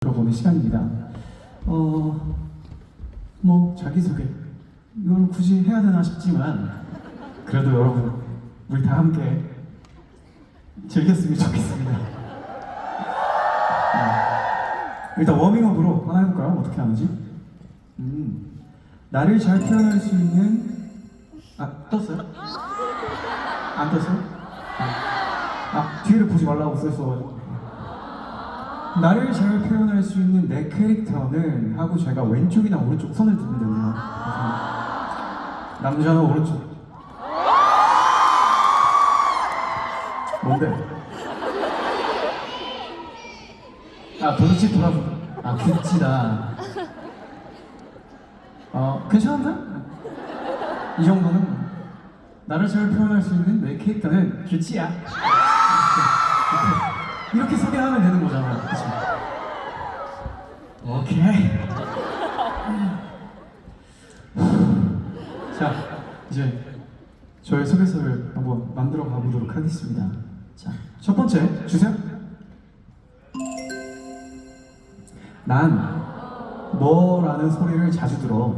들어보는 시간입니다. 어, 뭐 자기소개 이건 굳이 해야 되나 싶지만 그래도 여러분 우리 다 함께 즐겼으면 좋겠습니다. 음, 일단 워밍업으로 하나 해볼까요? 어떻게 하는지? 음, 나를 잘 표현할 수 있는 아 떴어요? 안 떴어요? 아, 아 뒤를 보지 말라고 써있어가지고 나를 잘 표현할 수 있는 내 캐릭터는 하고 제가 왼쪽이나 오른쪽 손을 됩니다. 그래서 남자는 오른쪽. 뭔데? 아 도대체 돌아보. 아 굿지다. 어 괜찮은데? 이 정도는 나를 잘 표현할 수 있는 내 캐릭터는. 이렇게. 이렇게 소개하면 되는 거잖아. 오케이. 자, 이제 저의 소개서를 한번 만들어 가보도록 하겠습니다. 자, 첫 번째 주세요. 난 너라는 소리를 자주 들어.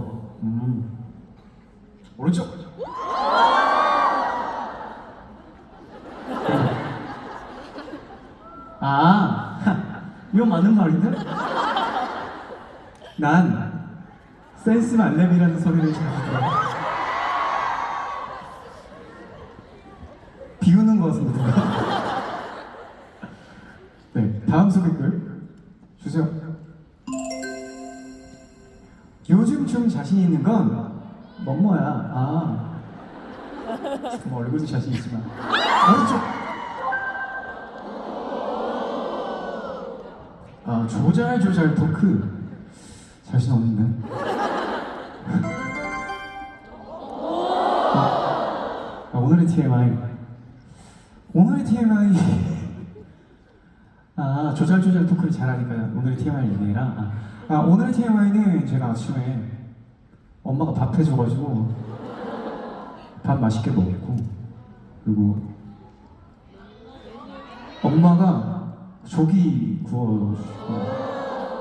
음. 오른쪽. 아, 이거 맞는 말인데? 난 센스 만렙이라는 소리를 자주 들어. 비우는 것 같습니다. 네, 다음 소개글 주세요. 요즘 좀 자신 있는 건 뭐뭐야. 아, 뭐 얼굴도 자신 있지만 오른쪽. 아 조잘 조잘 토크 자신 없는데? 아, 아, 오늘의 TMI 오늘의 TMI 아 조잘 조잘 토크를 잘하니까 오늘의 TMI 얘기라. 아, 아 오늘의 TMI는 제가 아침에 엄마가 밥 해줘가지고 밥 맛있게 먹고 그리고 엄마가 조기 구워주시고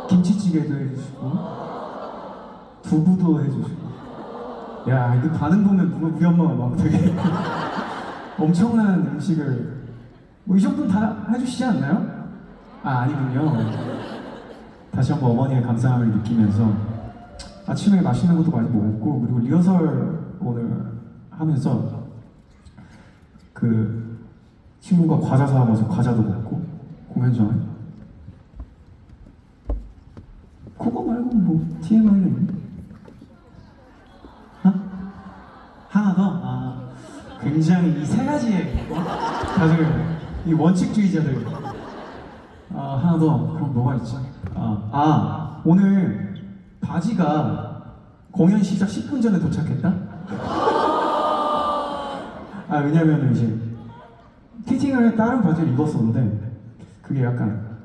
김치찌개도 해주시고 두부도 해주시고. 야 이거 반응 보면 뭔가 우리 엄마가 막 되게 엄청난 음식을. 뭐 이 정도는 다 해주시지 않나요? 아 아니군요. 다시 한번 어머니의 감사함을 느끼면서 아침에 맛있는 것도 많이 먹었고 그리고 리허설 오늘 하면서 그 친구가 과자 사 와서 과자도 먹고 공연 전에. 그거 말고 뭐 TMI가 하나 더? 아 굉장히 이 세 가지의 어? 다들 이 원칙주의자들 아 하나 더 그럼 뭐가 있지? 아, 아 오늘 바지가 공연 시작 10분 전에 도착했다? 아 왜냐면 이제 피팅을 다른 바지를 입었었는데 그게 약간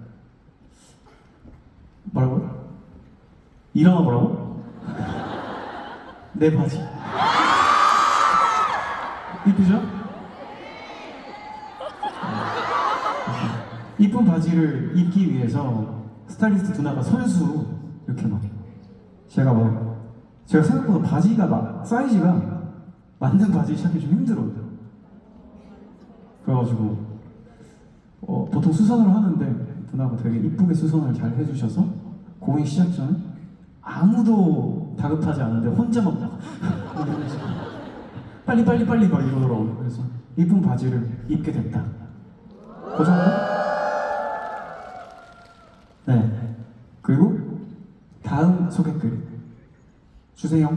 뭐라고요? 일어나 보라고? 내 바지 이쁘죠? 이쁜 바지를 입기 위해서 스타일리스트 누나가 손수 이렇게 막 제가 막 제가 생각보다 바지가 막 사이즈가 맞는 바지 찾기 좀 힘들어요. 그래가지고 어, 보통 수선을 하는데 누나가 되게 이쁘게 수선을 잘 해주셔서 공연 시작 전에 아무도 다급하지 않은데 혼자 막 빨리 빨리 빨리 막 이러더라고요. 그래서 이쁜 바지를 입게 됐다. 그 정도? 네. 그리고 다음 소개글 주세요.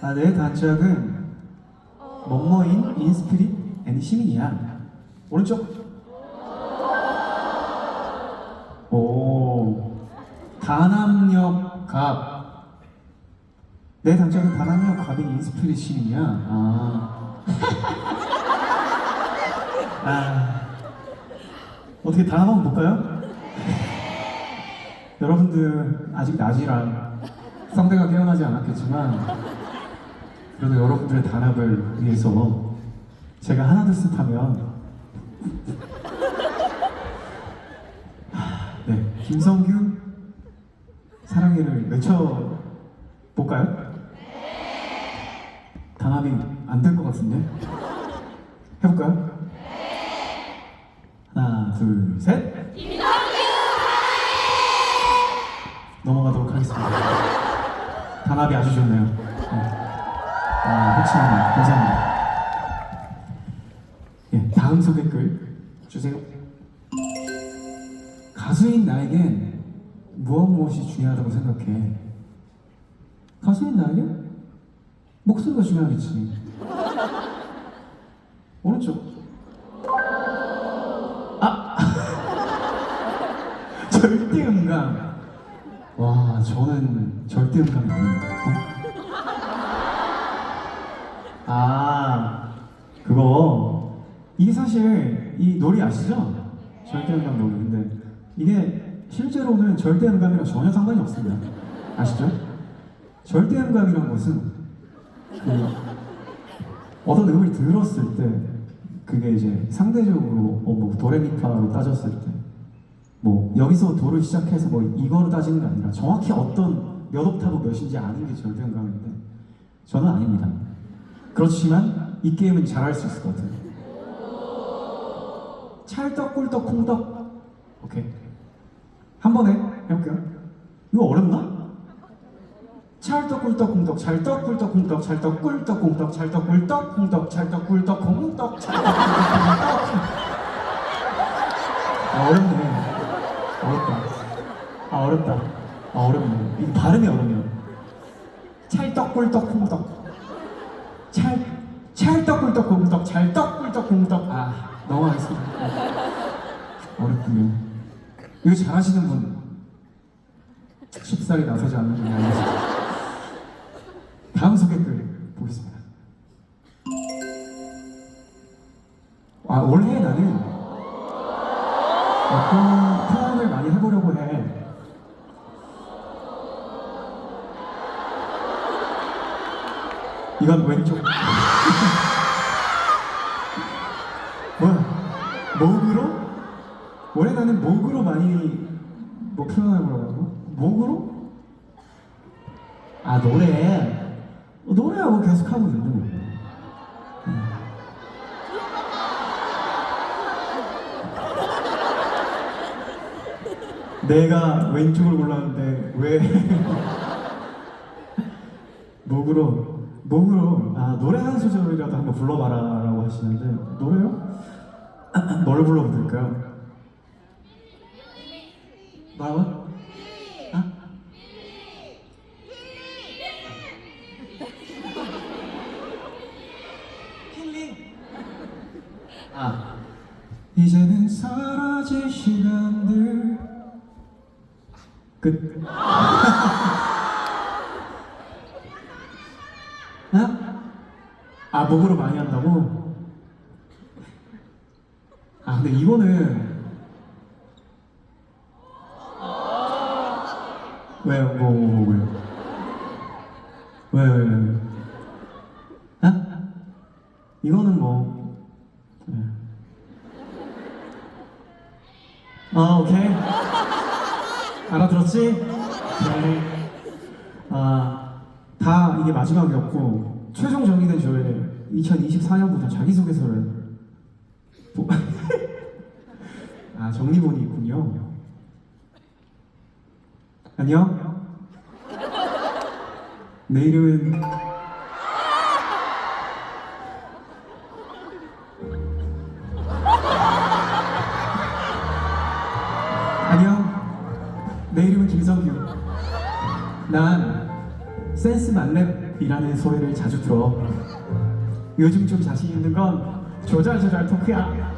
아, 내 단짝은 뭐뭐인 인스피릿 앤 시민이야. 오른쪽. 오. 다남역 갑. 내 단짝은 다남역 인스피릿 시민이야. 아. 아. 어떻게 다음 한번 볼까요? 여러분들 아직 낮이라 상대가 깨어나지 않았겠지만 그래도 여러분들의 단합을 위해서 제가 하나 둘셋 하면 하, 네 김성규 사랑해를 외쳐 볼까요? 단합이 안 될 것 같은데 해볼까요? 하나 둘 셋 넘어가도록 하겠습니다. 단합이 아주 좋네요. 네. 아, 혹시나 감사합니다. 예, 다음 소개글 주세요. 가수인 나에겐 무엇 무엇이 중요하다고 생각해? 가수인 나에겐 목소리가 중요하겠지. 오른쪽. 아! 절대 음감. 와, 저는 절대 음감이 아닙니다. 어? 아, 그거 이게 사실 이 놀이 아시죠? 절대 음감 놀이. 근데 이게 실제로는 절대 음감이랑 전혀 상관이 없습니다. 아시죠? 절대 음감이란 것은 그 어떤 음을 들었을 때 그게 이제 상대적으로 어, 뭐 도레미파로 따졌을 때 뭐 여기서 도를 시작해서 뭐 이거로 따지는 게 아니라 정확히 어떤 몇 옥타브 몇인지 아는 게 절대 음감인데 저는 아닙니다. 그렇지만 이 게임은 잘할 수 있을 것 같아요. 찰떡 꿀떡 콩떡 오케이 한 번에 해볼게요. 이거 어렵나? 찰떡 꿀떡 콩떡 찰떡 꿀떡 콩떡 찰떡 꿀떡 콩떡 찰떡 꿀떡 콩떡 찰떡 꿀떡 콩떡. 찰떡 꿀떡 콩떡 아 어렵네. 어렵다. 아 어렵다. 아 어렵네. 이 발음이 어렵네요. 찰떡 꿀떡 콩떡. 찰 찰떡 꿀떡 콩떡 찰떡 꿀떡 콩떡. 아 넘어가겠습니다. 어렵군요. 이거 잘하시는 분. 쉽사리 나서지 않는 분이 아니죠 다음 소개글 보겠습니다. 아 올해 나는 어떤 표현을 많이 해보려고 해. 이건 왼쪽. 뭐야? 목으로? 올해 나는 목으로 많이 뭐 표현해보려고? 목으로? 아 노래 어, 노래 하고 계속 하고 있는 거예요. 음. 내가 왼쪽을 골랐는데 왜 목으로 목으로 아 노래 한 소절이라도 한번 불러봐라라고 하시는데 노래요? 뭘 불러드릴까요? 뭐라고? 아? 힐링. 아. 이제는 사라질 시간들. 끝. 아? 아, 목으로 많이 한다고? 아, 근데 이거는. 왜요? 뭐, 뭐, 뭐, 왜요? 왜, 왜, 왜? 왜? 아? 이거는 뭐. 네. 아, 오케이. 알아들었지? 네. 아, 다 이게 마지막이었고, 최종 정의는 저의 2024년부터 자기소개서를. 보... 아, 정리본이 있군요. 안녕. 내 이름은 내 이름은 김성규. 난 센스 만렙이라는 소리를 자주 들어. 요즘 좀 자신 있는 건 조잘조잘 토크야.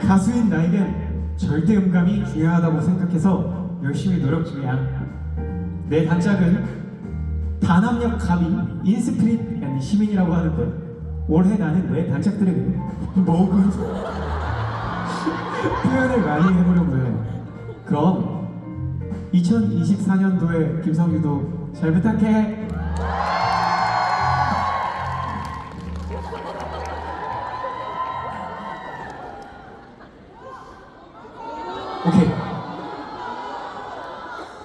가수인 나에겐 절대 음감이 중요하다고 생각해서 열심히 노력 중이야. 내 단짝은 단합력 가민 인스피릿 아니 시민이라고 하는데 올해 나는 내 단짝들에게 목은 표현을 많이 해보려고 해. 그럼 2024년도에 김성규도 잘 부탁해. 오케이.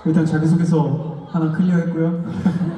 일단 자기소개서 하나 클리어 했고요.